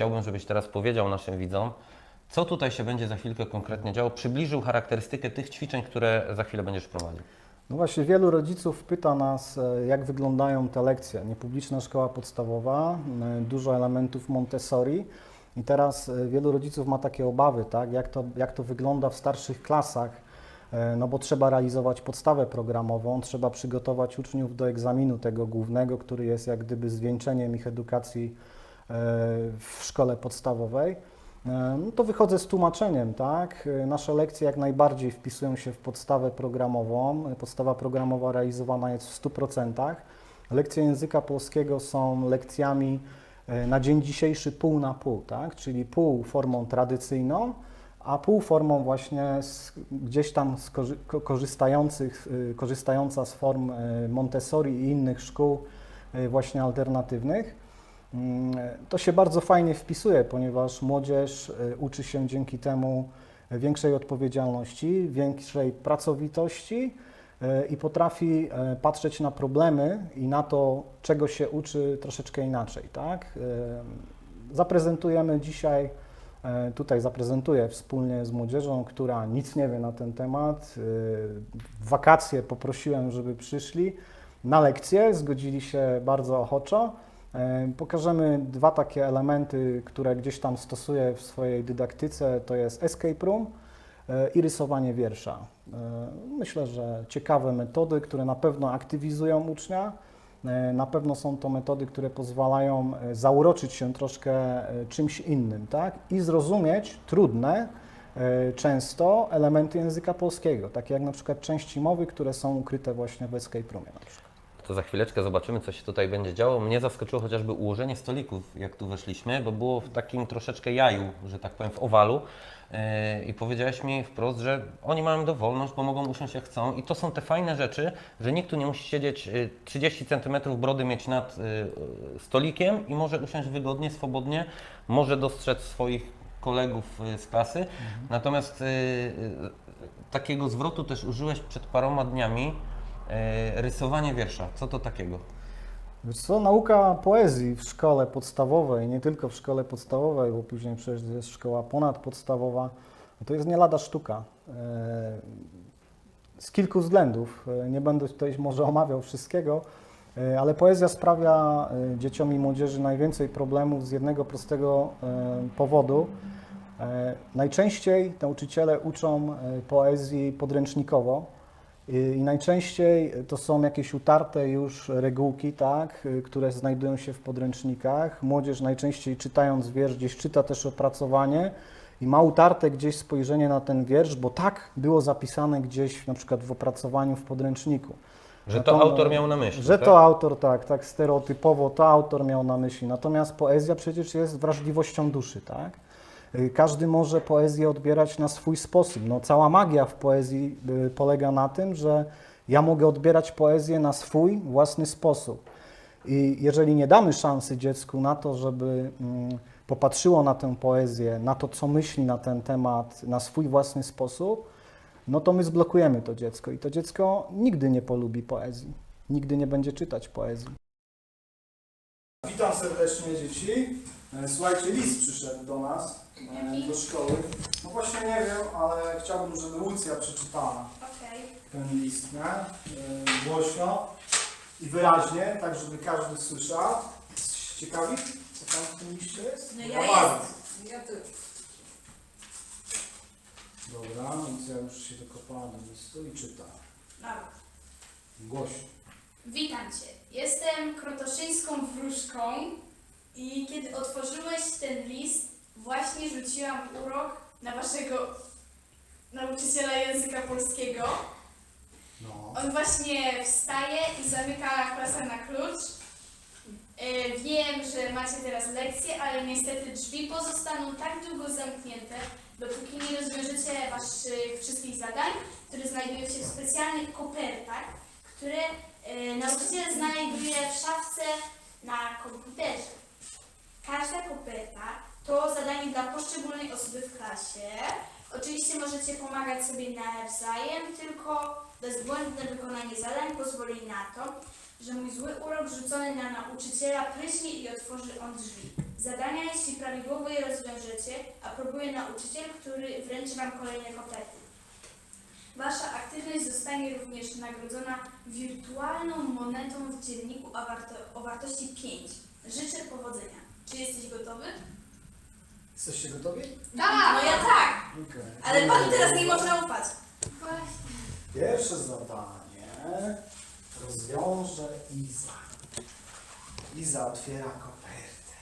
chciałbym, żebyś teraz powiedział naszym widzom, co tutaj się będzie za chwilkę konkretnie działo, przybliżył charakterystykę tych ćwiczeń, które za chwilę będziesz prowadził. No właśnie, wielu rodziców pyta nas, e, jak wyglądają te lekcje. Niepubliczna szkoła podstawowa, e, dużo elementów Montessori. I teraz e, wielu rodziców ma takie obawy, tak? jak, to, jak to wygląda w starszych klasach, no bo trzeba realizować podstawę programową, trzeba przygotować uczniów do egzaminu tego głównego, który jest jak gdyby zwieńczeniem ich edukacji w szkole podstawowej. E, No to wychodzę z tłumaczeniem, tak? E, Nasze lekcje jak najbardziej wpisują się w podstawę programową. E, Podstawa programowa realizowana jest w 100%. Lekcje języka polskiego są lekcjami e, na dzień dzisiejszy pół na pół, tak? Czyli pół formą tradycyjną, a pół formą właśnie z, gdzieś tam ko- korzystających, korzystająca z form Montessori i innych szkół właśnie alternatywnych. Mm, To się bardzo fajnie wpisuje, ponieważ młodzież y, uczy się dzięki temu większej odpowiedzialności, większej pracowitości y, i potrafi y, patrzeć na problemy i na to, czego się uczy troszeczkę inaczej, tak? Zaprezentujemy dzisiaj Tutaj zaprezentuję wspólnie z młodzieżą, która nic nie wie na ten temat. W wakacje poprosiłem, żeby przyszli na lekcję, zgodzili się bardzo ochoczo. Pokażemy dwa takie elementy, które gdzieś tam stosuję w swojej dydaktyce, to jest escape room e, i rysowanie wiersza. E, Myślę, że ciekawe metody, które na pewno aktywizują ucznia. E, Na pewno są to metody, które pozwalają zauroczyć się troszkę czymś innym, tak? I zrozumieć trudne często elementy języka polskiego, takie jak na przykład części mowy, które są ukryte właśnie w escape roomie. To za chwileczkę zobaczymy, co się tutaj będzie działo. Mnie zaskoczyło chociażby ułożenie stolików, jak tu weszliśmy, bo było w takim troszeczkę jaju, że tak powiem, w owalu. Yy, I powiedziałeś mi wprost, że oni mają dowolność, bo mogą usiąść jak chcą. I to są te fajne rzeczy, że nikt tu nie musi siedzieć yy, 30 cm brody mieć nad yy, stolikiem i może usiąść wygodnie, swobodnie, może dostrzec swoich kolegów z klasy. Natomiast yy, yy, takiego zwrotu też użyłeś przed paroma dniami, E, rysowanie wiersza, co to takiego? Wiesz co, nauka poezji w szkole podstawowej, nie tylko w szkole podstawowej, bo później przecież jest szkoła ponadpodstawowa, no to jest nie lada sztuka. E, Z kilku względów. E, Nie będę tutaj może omawiał wszystkiego, e, ale poezja sprawia e, dzieciom i młodzieży najwięcej problemów z jednego prostego e, powodu. E, Najczęściej nauczyciele uczą e, poezji podręcznikowo, i i najczęściej to są jakieś utarte już regułki, tak, y, które znajdują się w podręcznikach. Młodzież najczęściej czytając wiersz gdzieś czyta też opracowanie i ma utarte gdzieś spojrzenie na ten wiersz, bo tak było zapisane gdzieś na przykład w opracowaniu w podręczniku. Że to Natomiast- autor miał na myśli. Że tak? to autor, tak, tak stereotypowo to autor miał na myśli. Natomiast poezja przecież jest wrażliwością duszy, tak? Y, Każdy może poezję odbierać na swój sposób. No, cała magia w poezji y, polega na tym, że ja mogę odbierać poezję na swój własny sposób. I jeżeli nie damy szansy dziecku na to, żeby mm, popatrzyło na tę poezję, na to, co myśli na ten temat, na swój własny sposób, no to my zblokujemy to dziecko i to dziecko nigdy nie polubi poezji, nigdy nie będzie czytać poezji. Witam serdecznie dzieci. E, Słuchajcie, list przyszedł do nas, e, do szkoły. No właśnie nie wiem, ale chciałbym, żeby Lucja przeczytała ten list, nie? E, Głośno i wyraźnie, tak żeby każdy słyszał. Ciekawi, co tam w tym liście jest? No ja bardzo. Ja tu. Dobra, Lucja już się dokopała do listu i czyta. Dobra. Głośno. Witam Cię. Jestem krotoszyńską wróżką i kiedy otworzyłeś ten list, właśnie rzuciłam urok na Waszego nauczyciela języka polskiego. No. On właśnie wstaje i zamyka klasę na klucz. E, Wiem, że macie teraz lekcje, ale niestety drzwi pozostaną tak długo zamknięte, dopóki nie rozwiążecie waszych wszystkich zadań, które znajdują się w specjalnych kopertach, które e, nauczyciel znajduje w szafce na komputerze. Każda koperta to zadanie dla poszczególnej osoby w klasie. Oczywiście możecie pomagać sobie nawzajem, tylko bezbłędne wykonanie zadań pozwoli na to, że mój zły urok rzucony na nauczyciela pryśnie i otworzy on drzwi. Zadania, jeśli prawidłowo je rozwiążecie, aprobuje nauczyciel, który wręczy Wam kolejne koperty. Wasza aktywność zostanie również nagrodzona wirtualną monetą w dzienniku o, warto, o wartości 5. Życzę powodzenia. Czy jesteś gotowy? Jesteście gotowi? Tak! No ja tak! Okej. Ale Pani teraz nie można ufać. Pierwsze zadanie rozwiąże Iza. Iza otwiera kopertę.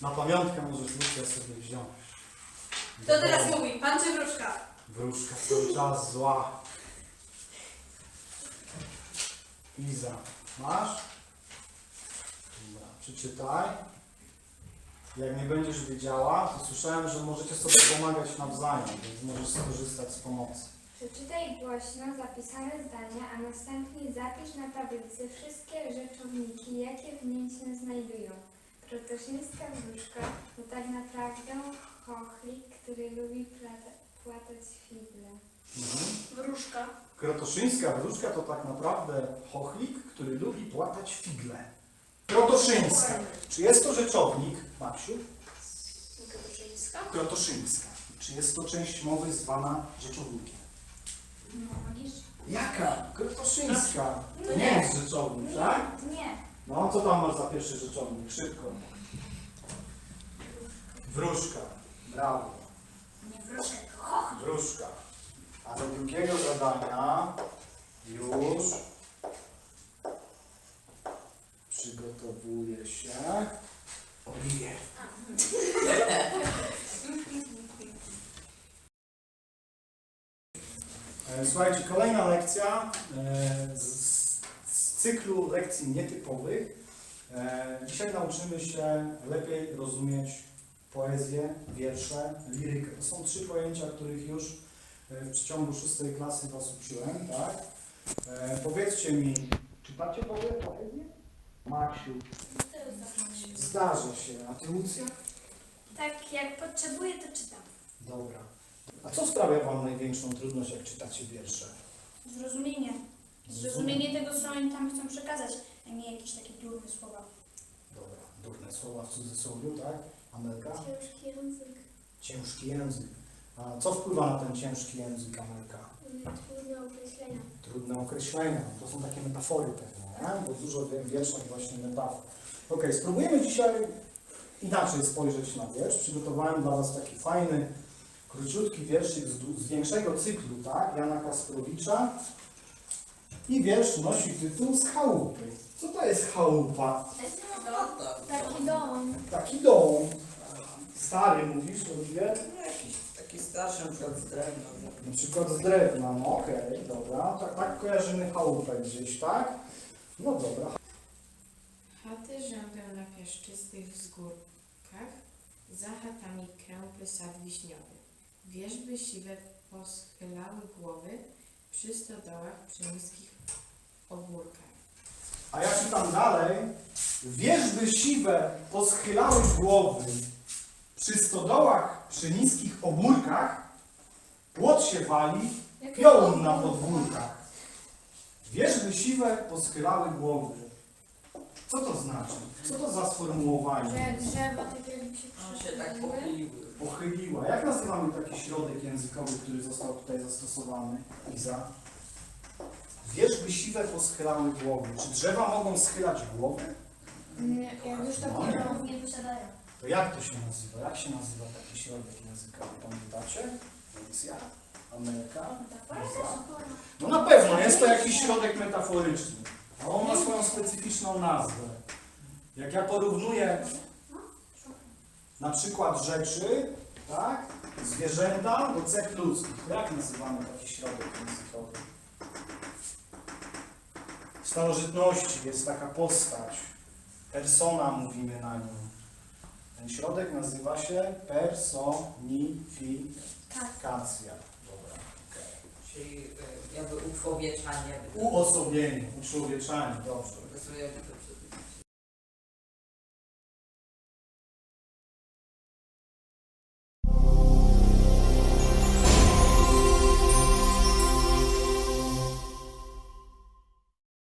Na pamiątkę możesz Lucia sobie wziąć. Kto teraz mówi? Pan czy wróżka? Wróżka cały czas zła. Iza, masz? Przeczytaj. Jak nie będziesz wiedziała, to słyszałem, że możecie sobie pomagać nawzajem, więc możesz skorzystać z pomocy. Przeczytaj głośno zapisane zdania, a następnie zapisz na tablicy wszystkie rzeczowniki, jakie w niej się znajdują. Krotoszyńska wróżka to tak naprawdę chochlik, który lubi plata, płatać figle. Mhm. Wróżka. Krotoszyńska wróżka to tak naprawdę chochlik, który lubi płatać figle. Krotoszyńska. Czy jest to rzeczownik, Maksiu? Krotoszyńska? Krotoszyńska. Czy jest to część mowy zwana rzeczownikiem? Jaka? Krotoszyńska. To nie jest rzeczownik, tak? Nie. No, co tam masz za pierwszy rzeczownik? Szybko. Wróżka. Brawo. Nie wróżka, tylko. Wróżka. A do drugiego zadania już przygotowuje się Oliwier. E, Słuchajcie, kolejna lekcja e, z, cyklu lekcji nietypowych. E, Dzisiaj nauczymy się lepiej rozumieć poezję, wiersze, lirykę. To są trzy pojęcia, których już w przeciągu szóstej klasy Was uczyłem, tak? Powiedzcie mi, czytacie w ogóle poezję? Maksiu, zdarza się. A Ty, Lucja? Tak, jak potrzebuję, to czytam. Dobra. A co sprawia Wam największą trudność, jak czytacie wiersze? Zrozumienie. Zrozumienie tego, co oni tam chcą przekazać, a nie jakieś takie durne słowa. Dobra, durne słowa w cudzysłowie, tak? Amelka? Ciężki język, Ciężki język. A co wpływa na ten ciężki język, Amelka? trudne określenia. Trudne określenia. To są takie metafory pewne, nie? bo dużo w wierszach właśnie metafor. Ok, spróbujemy dzisiaj inaczej spojrzeć na wiersz. Przygotowałem dla Was taki fajny, króciutki wierszyk z, z większego cyklu, tak? Jana Kasprowicza. I wiersz nosi tytuł Z chałupy. Co to jest chałupa? Taki dom. Taki dom. Stary mówisz, Oliwier? Jakiś taki starszy, na przykład z drewna. Na przykład z drewna, no okej, dobra. Tak, tak kojarzymy chałupę gdzieś, tak? No dobra. Chaty rzędą na piaszczystych wzgórkach, za chatami krępy sad wiśniowy. Wierzby siwe poschylały głowy przy stodołach przy niskich obórkach. A ja czytam dalej. Wierzby siwe poschylały głowy przy stodołach, przy niskich obórkach, płot się wali, piołun na podwórkach. Wierzby siwe poschylały głowy. Co to znaczy? Co to za sformułowanie? Że drzewa tak jakby się się tak pochyliły. Pochyliła. Jak nazywamy taki środek językowy, który został tutaj zastosowany? Iza? Wierzby siwe poschylały głowy. Czy drzewa mogą schylać głowę? Jak już No, takie Nie posiadają. To jak to się nazywa? Jak się nazywa taki środek językowy? Pamiętacie? Policja? Ameryka? No na pewno, jest to jakiś środek metaforyczny. A on ma swoją specyficzną nazwę. Jak ja porównuję na przykład rzeczy, tak, zwierzęta do cech ludzkich, to jak nazywamy taki środek językowy? W starożytności jest taka postać, persona mówimy na nią. Ten środek nazywa się personifikacja. Dobra, okej. Czyli e, jakby uczłowieczanie. jakby- Uosobienie, uczłowieczanie, dobrze. Jakby sobie